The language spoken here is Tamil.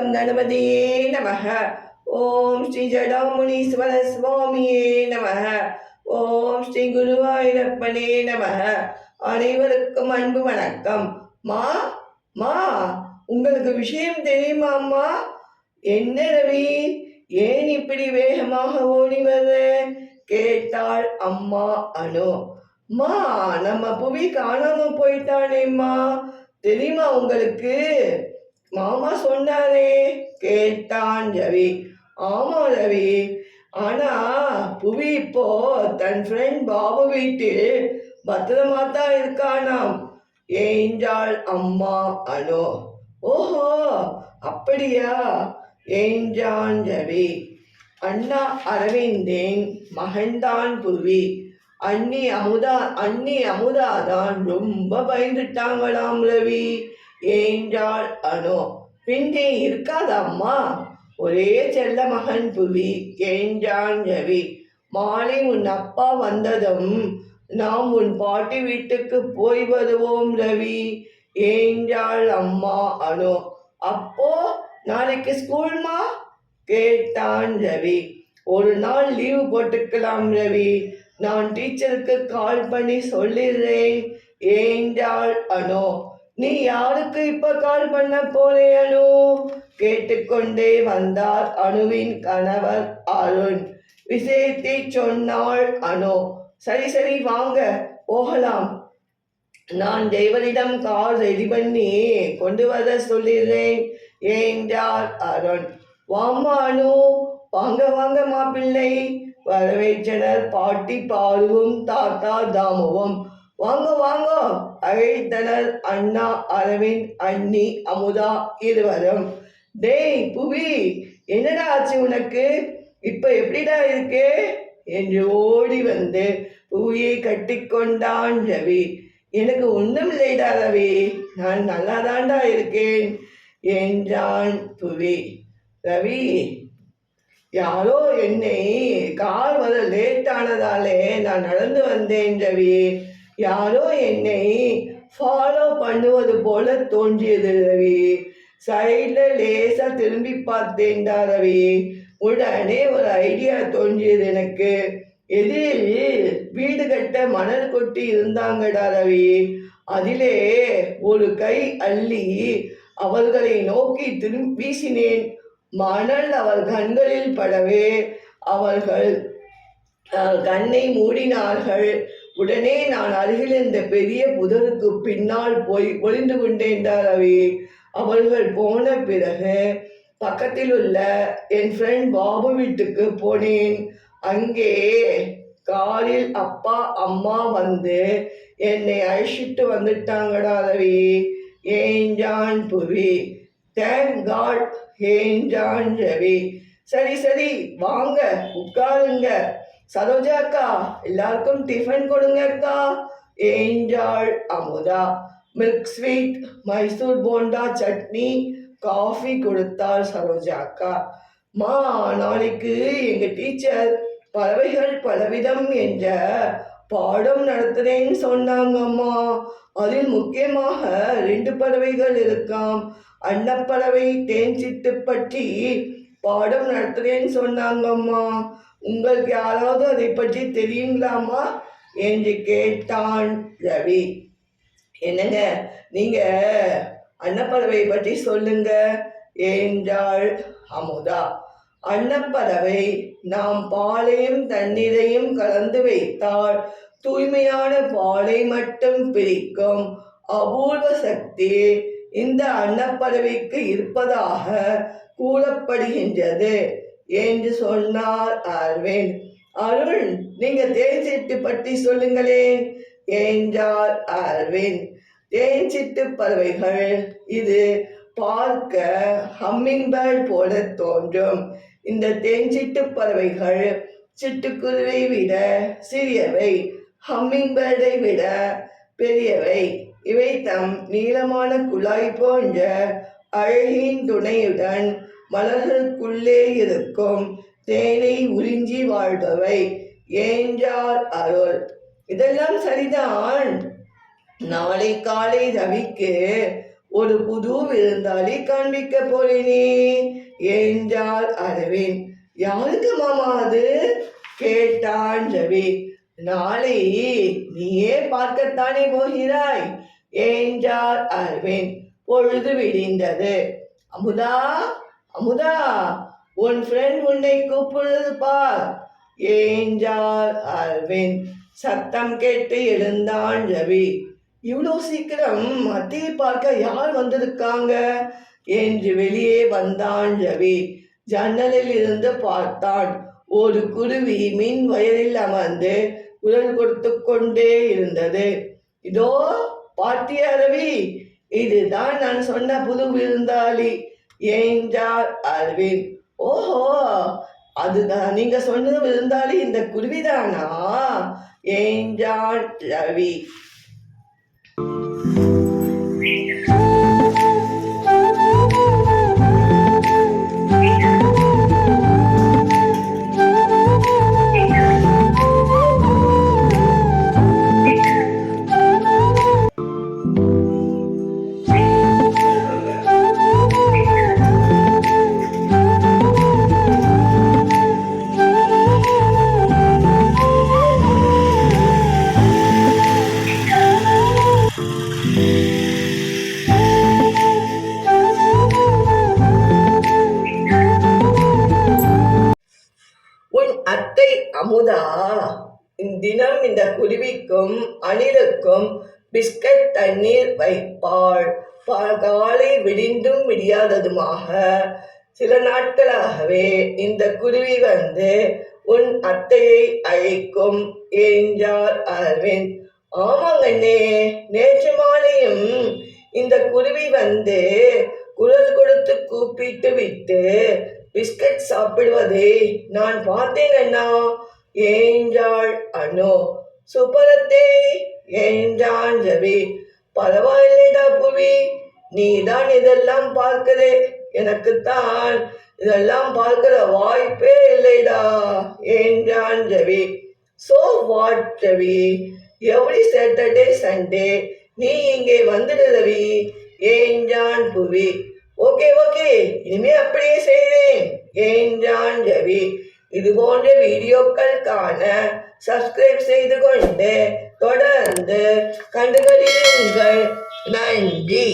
கம் கணபதியே நமக. ஓம் ஸ்ரீ ஜடாமுனீஸ்வர சுவாமியே நமக. ஓம் ஸ்ரீ குருவாயூரப்பனே நமக. அனைவருக்கும் அன்பு வணக்கம். மா மா உங்களுக்கு விஷயம் தெரியுமாம்மா என்ன ரவி? ஏன் இப்படி வேகமாக ஓடி வர? கேட்டாள் அம்மா அனு. மா நம்ம புவி காணாம போயிட்டானேம்மா. தெரியுமா உங்களுக்கு? மாமா சொன்னாரே கேட்டான் ரவி. ஆமா ரவி ஆனா புவி இப்போ தன் ஃப்ரெண்ட் பாபு வீட்டில் பத்திரமா தான் இருக்கானாம். ஏஞ்சாள் அம்மா அனு. ஓஹோ அப்படியா? ஏஞ்சான் ரவி. அண்ணா அரவிந்தின் மகன்தான் புவி. அண்ணி அமுதா அண்ணி அமுதாதான் ரொம்ப பயந்துட்டாங்களாம் ரவி. என்றாள் அனு பின்னே இருக்காதம்மா. ஒரே செல்ல மகன் புவி என்றான் ரவி மாலை உன் அப்பா வந்ததும் நாம் உன் பாட்டி வீட்டுக்கு போய் வருவோம் ரவி என்றாள் அம்மா அனு அப்போ நாளைக்கு ஸ்கூல்மா கேட்டான் ரவி ஒரு நாள் லீவு போட்டுக்கலாம் ரவி நான் டீச்சருக்கு கால் பண்ணி சொல்லிடுறேன். ஏண்டாள் அனு நீ யாருக்கு இப்ப கால் பண்ண போறே அனு கேட்டுக்கொண்டே வந்தார் அனுவின் கணவர் அருண். விஷயத்தை சொன்னாள் அனு. சரி சரி வாங்க போகலாம். நான் தேவனிடம் கார் ரெடி பண்ணி கொண்டு வர சொல்லிடுறேன் என்றார் அருண். வாம்மா அனு. வாங்க வாங்க மாப்பிள்ளை. வரவேற்றனர் பாட்டி பாலுவும் தாத்தா தாமுவும். வாங்க வாங்க. அழைத்தனர் அண்ணா அரவிந்த் அண்ணி அமுதா இருவரும். டேய் புவி என்னடா ஆச்சு உனக்கு? இப்ப எப்படிடா இருக்கு? என்று ஓடி வந்து புவியை கட்டிக்கொண்டான் ரவி. எனக்கு ஒன்றும் இல்லைடா ரவி. நான் நல்லாதான்டா இருக்கேன் என்றான் புவி. ரவி யாரோ என்னை கார் வர லேட் ஆனதாலே நான் நடந்து வந்தேன் ரவி. யாரோ என்னை ஃபாலோ பண்ணுவது போல தோன்றியது ரவி. சைடில் லேசாக திரும்பி பார்த்தேன்டா ரவி உடனே ஒரு ஐடியா தோன்றியது எனக்கு. எதிரில் வீடு கட்ட மணல் கொட்டி இருந்தாங்கடா ரவி. அதிலே ஒரு கை அள்ளி அவர்களை நோக்கி திரும்பி வீசினேன். மணல் அவர் கண்களில் படவே. அவர்கள் கண்ணை மூடினார்கள். உடனே நான் அருகில் இருந்த பெரிய புதருக்கு பின்னால் போய் ஒளிந்து கொண்டேன்டா ரவி அவர்கள் போன பிறகு பக்கத்தில் உள்ள என் ஃப்ரெண்ட் பாபு வீட்டுக்கு போனேன். அங்கே காலில் அப்பா அம்மா வந்து என்னை அழைச்சிட்டு வந்துட்டாங்கடா ரவி ஏஞ்சான் புவி? தேங்க் காட் ஏஞ்சான் ரவி சரி சரி வாங்க உட்காருங்க. சரோஜா அக்கா எல்லாருக்கும் டிஃபன் கொடுங்க அக்கா ஏஞ்சாள் Amudha milk sweet Mysore bonda chutney coffee கொடுத்தாள் சரோஜா அக்கா மா நாளைக்கு எங்க டீச்சர் பறவைகள் பலவிதம் என்ற பாடம் நடத்துறேன்னு சொன்னாங்கம்மா அதில் முக்கியமாக ரெண்டு பறவைகள் இருக்காம் அன்னப்பறவை தேன் சிட்டு பற்றி பாடம் நடத்துறேன்னு சொன்னாங்கம்மா உங்களுக்கு யாராவது அதை பற்றி தெரியுங்களாமா? என்று கேட்டான் ரவி. என்னங்க நீங்க அன்னப்பறவை பற்றி சொல்லுங்க என்றாள் அமுதா. அன்னப்பறவை நாம் பாலையும் தண்ணீரையும் கலந்து வைத்தால் தூய்மையான பாலை மட்டும் பிரிக்கும். அபூர்வ சக்தி இந்த அன்னப்பறவைக்கு இருப்பதாக கூறப்படுகின்றது. என்று சொன்னார் அரவிந்த் அருள் நீங்க தேஞ்சிட்டு பற்றி சொல்லுங்களேன் என்றார் அரவிந்த் தேஞ்சிட்டு பறவைகள் இது பார்க்க ஹம்மிங் பேர்ட் போல தோன்றும். இந்த தேஞ்சிட்டு பறவைகள் சிட்டுக்குருவை விட சிறியவை ஹம்மிங் பேர்டை விட பெரியவை. இவை தம் நீளமான குழாய் போன்ற அழகின் துணையுடன் மலர்களுக்குள்ளே இருக்கும் தேனை உறிஞ்சி வாழ்பவை. ஏஞ்சார் அருள். இதெல்லாம் சரிதான். நாளை காலை ரவிக்கு ஒரு புது விருந்தாளி காண்பிக்க போறேனே என்றார் அரவிந்த் யாருக்கு மாமா அது? கேட்டான் ரவி. நாளை நீயே பார்க்கத்தானே போகிறாய்? என்றார் அரவிந்த் பொழுது விடிந்தது. அமுதா? அமுதா உன் ஃப்ரெண்ட் உன்னை கூப்பிடுது பார். என்றார் அல்வின் சத்தம் கேட்டு எழுந்தான் ரவி. இவ்வளோ சீக்கிரம் மத்தியை பார்க்க யார் வந்திருக்காங்க? என்று வெளியே வந்தான் ரவி. ஜன்னலில் இருந்து பார்த்தான். ஒரு குருவி மின் வயலில் அமர்ந்து குரல் கொடுத்து கொண்டே இருந்தது. இதோ பாத்தியா ரவி? இதுதான் நான் சொன்ன புது விருந்தாளி. என்றார் அல்வின் ஓஹோ அதுதான் நீங்க சொன்னது விருந்தாளி இந்த குருவிதானா? என்றான் ரவி. அமுதா தினம் இந்த குருவிக்கும் அணிலுக்கும் பிஸ்கட் தண்ணீர் வைப்பாள். காலை விடிந்தும் விடியாததுமாக சில நாட்களாகவே இந்த குருவி வந்து உன் அத்தையை அழைக்கும் என்றார் அரவிந்த் ஆமாங்கண்ணே நேற்று மாலையும் இந்த குருவி வந்து குரல் கொடுத்து கூப்பிட்டு விட்டு பிஸ்கட் சாப்பிடுவதை நான் பார்த்தேன் அண்ணா என்றாள் அனு. சுப்பரத்தே என்றான் ரவி. பரவாயில்லைடா புவி நீதான் இதெல்லாம் பார்க்கிறே. எனக்குத்தான் இதெல்லாம் பார்க்கிற வாய்ப்பே இல்லைடா என்றான் Ravi. So what Ravi? Every Saturday Sunday நீ இங்கே வந்துடு ரவி என்றான் புவி. ஓகே ஓகே இனிமே அப்படியே செய்கிறேன் என்றான் ரவி இது போன்ற வீடியோக்கள் காண சப்ஸ்கிரைப் செய்து கொண்டு தொடர்ந்து கண்டுகளியுங்கள். நன்றி.